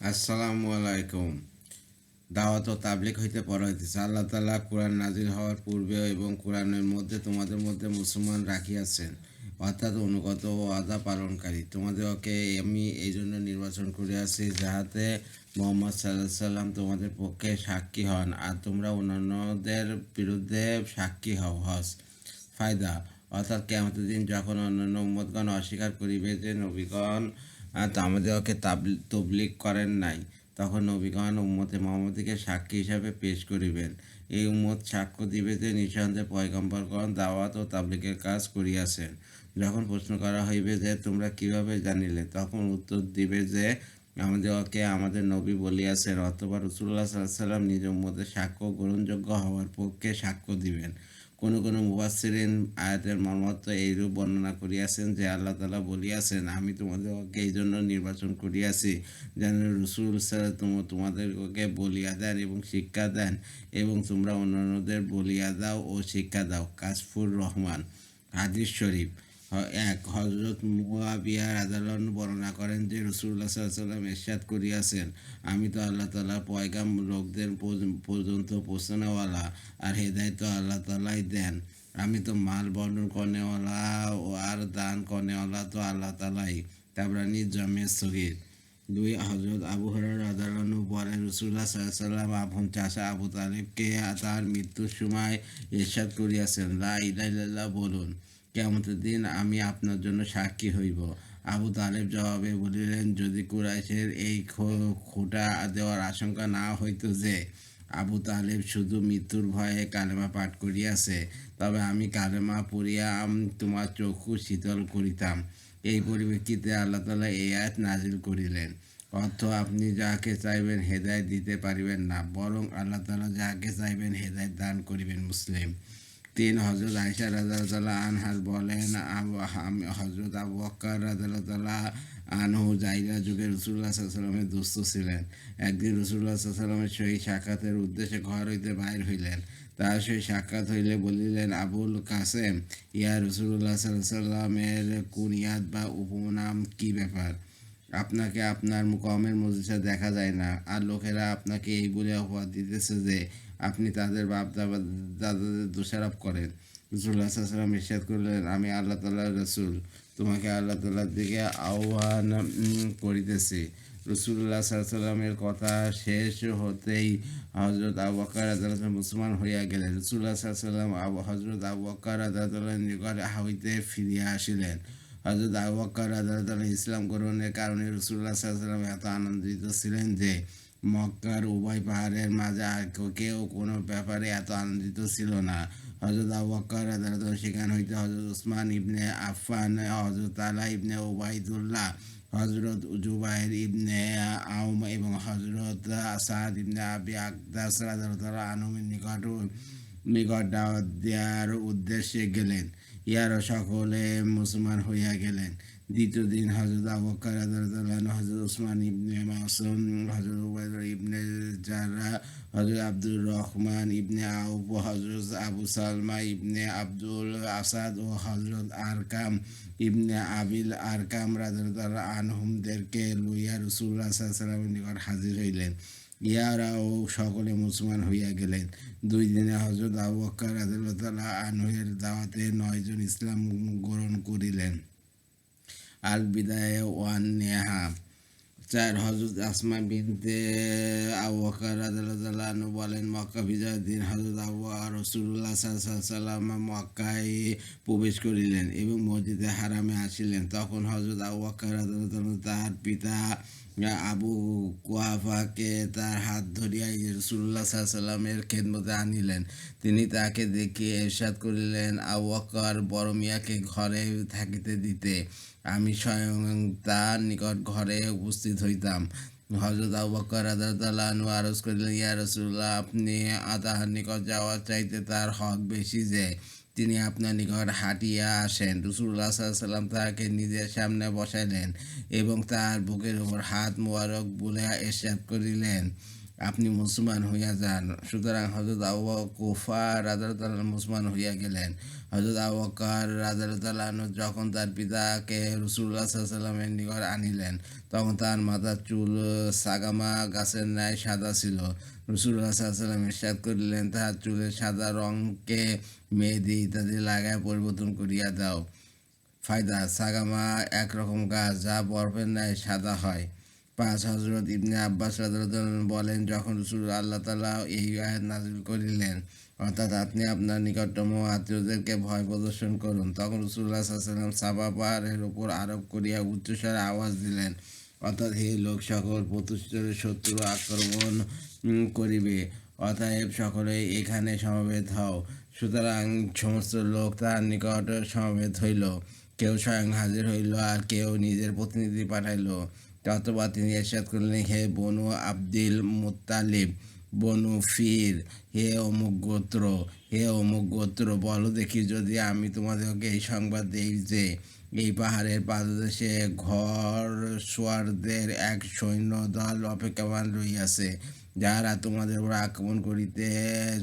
আসসালামু আলাইকুম দাওয়াত ও তাবলিক হইতে পড়া হইতেছে। আল্লাহ তালা কোরআন নাজিল হওয়ার পূর্বে এবং কোরআনের মধ্যে তোমাদের মধ্যে মুসলমান রাখিয়াছেন। অর্থাৎ অনুগত ও আদা পালনকারী। তোমাদেরকে আমি এই জন্য নির্বাচন করিয়াছি যাহাতে মোহাম্মদ সাল্লাহ সাল্লাম তোমাদের পক্ষে সাক্ষী হন আর তোমরা অন্যান্যদের বিরুদ্ধে সাক্ষী হও, হস। ফায়দা। অর্থাৎ কেমন দিন যখন অন্যান্য উম্মতগণ অস্বীকার করিবে যে নবীগণ তা আমাদেরকে তাবলি- তবলিগ করেন নাই। তখন নবীগণ উম্মতে মোহাম্মদীকে সাক্ষী হিসাবে পেশ করিবেন। এই উম্মত সাক্ষ্য দিবে যে নিঃসন্দেহে পয়গম্বরগণ দাওয়াত ও তাবলিগের কাজ করিয়াছেন। যখন প্রশ্ন করা হইবে যে তোমরা কীভাবে জানিলে, তখন উত্তর দিবে যে আমাদেরকে আমাদের নবী বলিয়াছেন, অথবা রসুল্লাহ সাল্লাহ সাল্লাম নিজ উম্মতের সাক্ষ্য গ্রহণযোগ্য হওয়ার পক্ষে সাক্ষ্য দিবেন। কোন কোন মুবাসিরিন আয়াতের মর্মত্ব এইরূপ বর্ণনা করিয়াছেন যে আল্লাহ তালা বলিয়াছেন, আমি তোমাদেরকে এই জন্য নির্বাচন করিয়াছি যেন রসুল সাল্লাম তোমাদেরকে বলিয়া দেন এবং শিক্ষা দেন এবং তোমরা অন্যান্যদের বলিয়া দাও ও শিক্ষা দাও। কাশফুর রহমান, হাদিস শরীফ। এক হজরত মুয়াবিয়ার আদালত বর্ণনা করেন যে রসুল্লাহ সাল্লাম এরশাদ করিয়াছেন, আমি তো আল্লাহ তালা পয়গাম লোকদের পর্যন্ত পৌঁছানোওয়ালা আর হেদায়ত তো আল্লাহ তালাই দেন। আমি তো মাল বর্ণন কনেওয়ালা ও আর দান কর্নেওয়ালা তো আল্লাহ তালাই তাবরানি জমে সগির। দুই হজরত আবু আদালনু পরে রসুল্লাহ সাল্লাম আপন চাষা আবু তালেবকে তার মৃত্যুর সময় এরশাদ করিয়াছেন। লা ইলাইল্লাহ বলুন। কেমতের দিন আমি আপনার জন্য সাক্ষী হইব। আবু তালেব জবাবে বলিলেন, যদি কুরাইশের এই খোঁটা দেওয়ার আশঙ্কা না হইতো যে আবু তালেব শুধু মৃত্যুর ভয়ে কালেমা পাঠ করিয়াছে, তবে আমি কালেমা পড়িয়া তোমার চক্ষু শীতল করিতাম। এই পরিপ্রেক্ষিতে আল্লাহ তালা এই আয়াত নাজিল করিলেন। অর্থ, আপনি যাকে চাইবেন হেদায়ত দিতে পারিবেন না, বরং আল্লাহ তালা যাকে চাইবেন হেদায় দান করিবেন মুসলিম। তিন হজরত আয়সা রাজাল্লাহ আনহার বলেন আমি হজরত আবু বক্কর রাজাল্লাহ আনহু জাইলা যুগে রসুল্লাহ সাল্লামের দুস্থ ছিলেন। একদিন রসুল্লাহ সাল্লামের সহিত সাক্ষাতের উদ্দেশ্যে ঘর হইতে বাইর হইলেন। তার সহিত সাক্ষাৎ হইলে বলিলেন, আবুল কাসেম, ইয়া রসুল্লাহ সাল্লামের কুনিয়াদ বা উপনাম কি ব্যাপার? আপনাকে আপনার কমের মজলিসে দেখা যায় না। আর লোকেরা আপনাকে এই বলে অপবাদ দিতেছে যে আপনি তাদের বাপ দাদা- দাদাদের দোষারোপ করেন। রসুল্লাহ সাল্লাম ইরশাদ করলেন, আমি আল্লাহ তাল্লাহ রসুল, তোমাকে আল্লাহ তাল্লার দিকে আহ্বান করিতেছি। রসুল্লাহ সাল্লামের কথা শেষ হতেই হজরত আবু বকর আদালত মুসলমান হইয়া গেলেন। রসুল্লাহ সাল্লাম হজরত আবু বকর আদালতের নিকট হইতে ফিরিয়া আসিলেন। হজরত আবু বকর আদালত ইসলাম গ্রহণের কারণে রসুল্লাহ সাল্লাম এত আনন্দিত ছিলেন যে মক্কার উভয় পাহাড়ের মাঝে কেউ- কোনো ব্যাপারে এত আনন্দিত ছিল না। হজরত আবু বকর আদালত সেখান হইতে হজরত উসমান ইবনে আফফান হজরত আলা ইবনে ওবায়দুল্লাহ হজরত জুবাইর ইবনে আউম এবং হজরত আসাদ ইবনে আবি আকদাস রাদিয়াল্লাহু আনহুমের নিকট নিকট দাওয়াত দেওয়ার উদ্দেশ্যে গেলেন। ইয়ারও সকলে মুসলমান হইয়া গেলেন। দ্বিতীয় দিন হজরত আবকার হজরত উসমান ইবনে মাসুম হজরত ইবনে জারা হজরত আব্দুর রহমান ইবনে আউব হজরত আবু সালমা ইবনে আব্দুল আসাদ ও হজরত আরকাম ইবনে আবিল আরকাম রাজার আনহুমদেরকে লইয়া রসুল্লাহ সাল্লামের নিকট হাজির হইলেন। ইয়ারাও সকলে মুসলমান হইয়া গেলেন। দুই দিনে হজরত আবু বকর রাদিয়াল্লাহু আনহুয়ের দাওয়াতে নয়জন ইসলাম গ্রহণ করিলেন। আল বিদায় ওয়ান নেহা চার হজরত আসমা বিনতে আবু রাজু বলেন, মক্কা বিজয়ের দিন হজরত আবু রসুল্লাহ সাল্লাম মক্কায় প্রবেশ করিলেন এবং মসজিদে হারামে আসিলেন। তখন হজরত আবু আকার তার পিতা আবু কুয়াফাকে তার হাত ধরিয়া রসুল্লাহ সাল্লামের খেদমতে আনিলেন। তিনি তাকে দেখিয়ে এরশাদ করিলেন, আবু বকর, বড় মিয়াকে ঘরে থাকিতে দিতে। আমি স্বয়ং তার নিকট ঘরে উপস্থিত হইতাম। হজরত আবু বকর রাদিয়াল্লাহু আনহু আরজ করিলেন, ইয়া রাসূলুল্লাহ, আপনি তাহার নিকট যাওয়ার চাইতে তার হক বেশি যে তিনি আপনার নিকট হাঁটিয়া আসেন। রসুল্লাহ সাল্লাম তাহাকে নিজের সামনে বসাইলেন এবং তার বুকের উপর হাত মোবারক বলে এরশাদ করিলেন। আপনি মুসলমান হইয়া যান। সুতরাং হজরত আবু কুফা রাজার মুসলমান হইয়া গেলেন। হজরত আবু বকর রাজার যখন তার পিতাকে রসুল্লাহ সাল্লামের নিকট আনিলেন, তখন তার মাথার চুল সাগামা গাছের ন্যায় সাদা ছিল। রসুল্লাহ সাল্লাম ইরশাদ করিলেন, তাহার চুলের সাদা রঙকে মেহেদি ইত্যাদি লাগায় পরিবর্তন করিয়া দাও। ফায়দা, সাগামা একরকম গাছ, যা বরফের ন্যায় সাদা হয়। পাঁচ হজরত ইবনে আব্বাস বলেন, যখন রসুল আল্লাহ তালা এই আয়াত নাজিল করিলেন, অর্থাৎ আপনি আপনার নিকটতম আত্মীয়দেরকে ভয় প্রদর্শন করুন, তখন রসুল্লাহ সাল্লাম সাবা পাহাড়ের উপর আরোপ করিয়া উচ্চস্বরে আওয়াজ দিলেন অর্থাৎ হে লোক সকল প্রতিষ্ঠিত শত্রু আক্রমণ করিবে। অতএব সকলে এখানে সমবেত হও। সুতরাং সমস্ত লোক তার নিকট সমবেত হইল। কেউ স্বয়ং হাজির হইল আর কেউ নিজের প্রতিনিধি পাঠাইল। ততবার তিনি এরশাদ করলেন, হে বনু আব্দুল মুত্তালিব, বনু ফির, হে অমুক গোত্র, হে অমুক গোত্র, বলো দেখি যদি আমি তোমাদেরকে এই সংবাদ দেই যে এই পাহাড়ের পাদদেশে ঘর সোয়ারদের এক সৈন্য দল অপেক্ষামান রইয়াছে যারা তোমাদের উপর আক্রমণ করিতে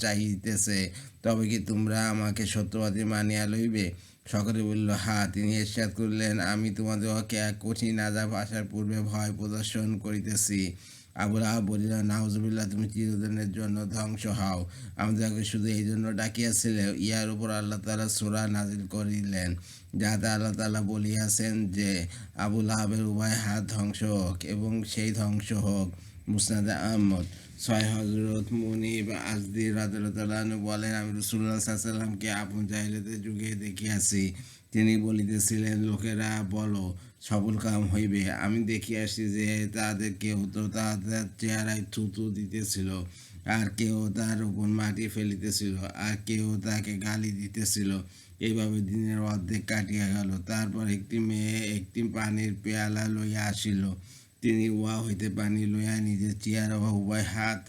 চাইতেছে তবে কি তোমরা আমাকে সত্যবাদী মানিয়া লইবে? সকলে বলল, হা, তিনি এরশাদ করলেন। আমি তোমাদেরকে এক কঠিন আজাব আসার পূর্বে ভয় প্রদর্শন করিতেছি। আবুল আহ বলিল, নাউজুবিল্লাহ, তুমি চিরদিনের জন্য ধ্বংস হও। আমাদেরকে শুধু এই জন্য ডাকিয়াছিলে। ইয়ার উপর আল্লাহ তালা সুরা নাজিল করিলেন। যাতে আল্লাহ তালা বলিয়াছেন যে আবুল আহাবের উভয় হাত ধ্বংস হোক এবং সেই ধ্বংস হোক। মুসনাদ আহমদ। ছয় হজরত মুনিব আজদি রাদু বলেন, আমি রসুল্লাহ সাল্লামকে আপন জাহিলাতে যুগে দেখিয়াছি। তিনি বলিতেছিলেন, লোকেরা বলো সফল কাম হইবে। আমি দেখিয়াছি যে, তাদের কেউ তো তাদের চেহারায় থুতু দিতেছিল, আর কেউ তার উপর মাটি ফেলিতেছিল, আর কেউ তাকে গালি দিতেছিল। এইভাবে দিনের অর্ধেক কাটিয়া গেল। তারপর একটি মেয়ে একটি পানির পেয়ালা লইয়া আসিল। তিনি উহা হইতে পানি লইয়া নিজের চেয়ার বা উভয় হাত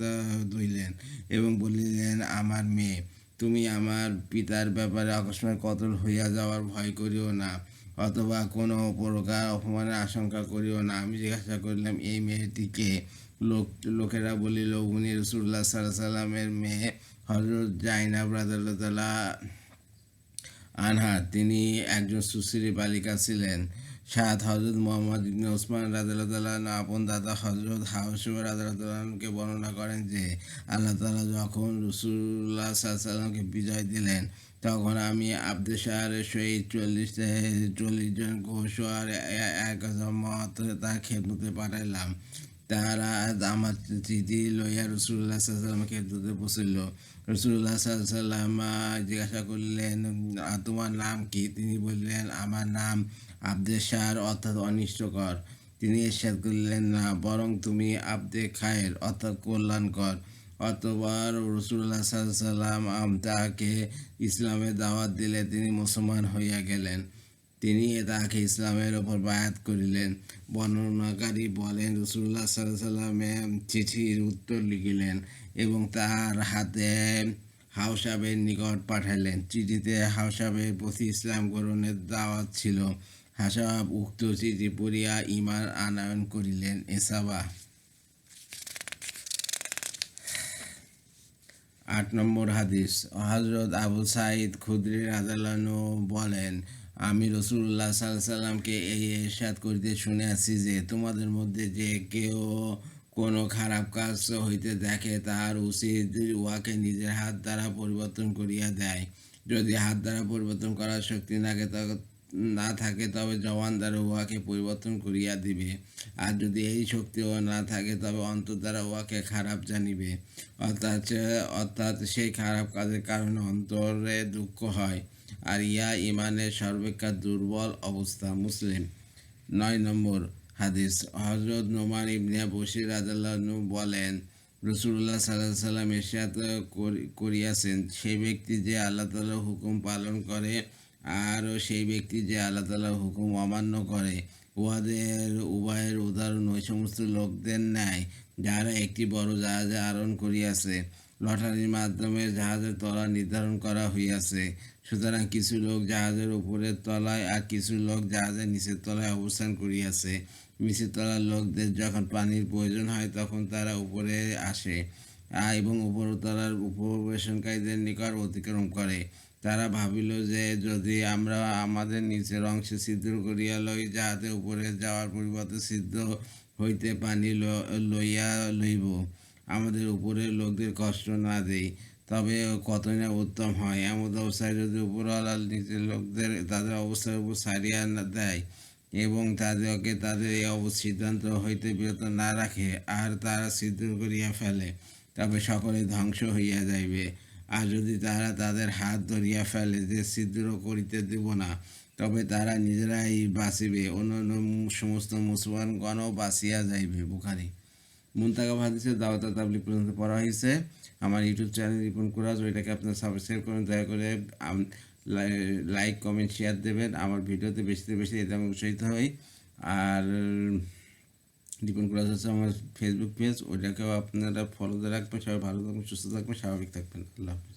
ধুইলেন এবং বলিলেন, আমার মেয়ে, তুমি আমার পিতার ব্যাপারে অকস্মাৎ কতল হইয়া যাওয়ার ভয় করিও না অথবা কোনো প্রকার অপমানের আশঙ্কা করিও না। আমি জিজ্ঞাসা করিলাম, এই মেয়েটিকে লোক, লোকেরা বলিল, উনি রসুল্লাহ সাল্লাহ সাল্লামের মেয়ে। হজরত জাইনাব রাজাল্লাহ আনহা, তিনি একজন সুশ্রী বালিকা ছিলেন। সাত হজরত মোহাম্মদ ইবনে ওসমান রাজাল্লাহ আপন দাদা হজরত হাউসুব রাজাল্লাহকে বর্ণনা করেন যে, আল্লাহ তালা যখন রসুল্লাহ সাল্লামকে বিজয় দিলেন, তখন আমি আব্দুল শাহরের সহিত চল্লিশ চল্লিশ জন আর এক মত তার খেদমতে পাঠাইলাম। তারা আমার চিঠি লইয়া রসুল্লাহ সাল্লাম খেদমতে বসিল রসুল্লাহ সাল্লাম জিজ্ঞাসা করলেন তোমার নাম কি? তিনি বললেন, আমার নাম আব্দে শাহর অর্থাৎ অনিষ্টকর। তিনি এরশাদ করলেন, না, বরং তুমি আব্দে খায়ের, অর্থাৎ কল্যাণকর। অতবার রসুল্লাহ সাল্লাম তাকে ইসলামের দাওয়াত দিলে তিনি মুসলমান হইয়া গেলেন। তিনি তাকে ইসলামের ওপর বায়াত করিলেন। বর্ণনাকারী বলেন রসুল্লাহ সাল্লামের চিঠির উত্তর লিখিলেন এবং তার হাতে হাউসাবের নিকট পাঠালেন। চিঠিতে হাউসাবের প্রতি ইসলাম গ্রহণের দাওয়াত ছিল। হাসাব উক্ত চিঠি পড়িয়া ইমার আনয়ন করিলেন। এসাবা আট নম্বর হাদিস। হজরত আবু সাইদ খুদ্রি রাজালানু বলেন আমি রসুল্লাহ সাল্লামকে এই এরশাদ করিতে শুনিয়াছি যে তোমাদের মধ্যে যে কেউ কোনো খারাপ কাজ হইতে দেখে তাহার উচিত উহাকে নিজের হাত দ্বারা পরিবর্তন করিয়া দেয়। যদি হাত দ্বারা পরিবর্তন করার শক্তি তবে না থাকে, তবে জওয়ান দ্বারা উহাকে পরিবর্তন করিয়া দিবে। আর যদি এই শক্তিও না থাকে, তবে অন্তর দ্বারা উহাকে খারাপ জানিবে। অর্থাৎ অর্থাৎ সেই খারাপ কাজের কারণে অন্তরে দুঃখ হয়। আর ইয়া ইমানের সর্বেক্ষা দুর্বল অবস্থা মুসলিম। নয় নম্বর হাদিস হজরত নোমান ইবনে বশির রাজাল্লাহনু বলেন রসুল্লাহ সাল্লাহ সাল্লাম করি- করিয়াছেন, সেই ব্যক্তি যে আল্লাহ তালার হুকুম পালন করে আর সেই ব্যক্তি যে আল্লাহ তালার হুকুম অমান্য করে, উহাদের, উভয়ের উদাহরণ ওই সমস্ত লোকদের ন্যায়, যারা একটি বড় জাহাজে আরোহণ করিয়াছে। লটারির মাধ্যমে জাহাজের তলা নির্ধারণ করা হইয়াছে। সুতরাং কিছু লোক জাহাজের উপরের তলায় আর কিছু লোক জাহাজের নিচের তলায় অবস্থান করিয়াছে। নিচের তলার লোকদের যখন পানির প্রয়োজন হয়, তখন তারা উপরে আসে এবং উপরতলার উপবেশনকারীদের নিকট অতিক্রম করে। তারা ভাবিল যে, যদি আমরা আমাদের নিচের অংশে সিদ্ধ করিয়া লই, যাহাতে উপরে যাওয়ার পরিবর্তে সিদ্ধ হইতে পানি লইয়া লইব, আমাদের উপরের লোকদের কষ্ট না দেই। তবে কতই না উত্তম হয়। এমন অবস্থায় যদি উপরওয়ালা নিচের লোকদের তাদের অবস্থার উপর সারিয়া দেয় এবং তাদেরকে তাদের এই সিদ্ধান্ত হইতে বিরত না রাখে, আর তারা সিদ্ধ করিয়া ফেলে, তবে সকলে ধ্বংস হইয়া যাইবে। আর যদি তারা তাদের হাত ধরিয়া ফেলে যে সিদ্ধ করিতে দেব না, তবে তারা নিজেরাই বাঁচিবে। অন্যান্য সমস্ত মুসলমানগণও বাঁচিয়া যাইবে। বুখারি মুন্তাকা হাদিসের দাওয়াত তাবলিক পর্যন্ত পড়া হয়েছে। আমার ইউটিউব চ্যানেল রিপন কুরাজ, ওইটাকে আপনারা সাবস্ক্রাইব করুন, দয়া করে লাই- লাইক কমেন্ট শেয়ার দেবেন। আমার ভিডিওতে বেশিতে বেশি এতে আমি উৎসাহিত হই। আর রিপন কুরাজ হচ্ছে আমার ফেসবুক পেজ ওইটাকেও আপনারা ফলোতে রাখবেন। সবাই ভালো থাকবেন, সুস্থ থাকবেন, স্বাভাবিক থাকবেন। আল্লাহ হাফিজ।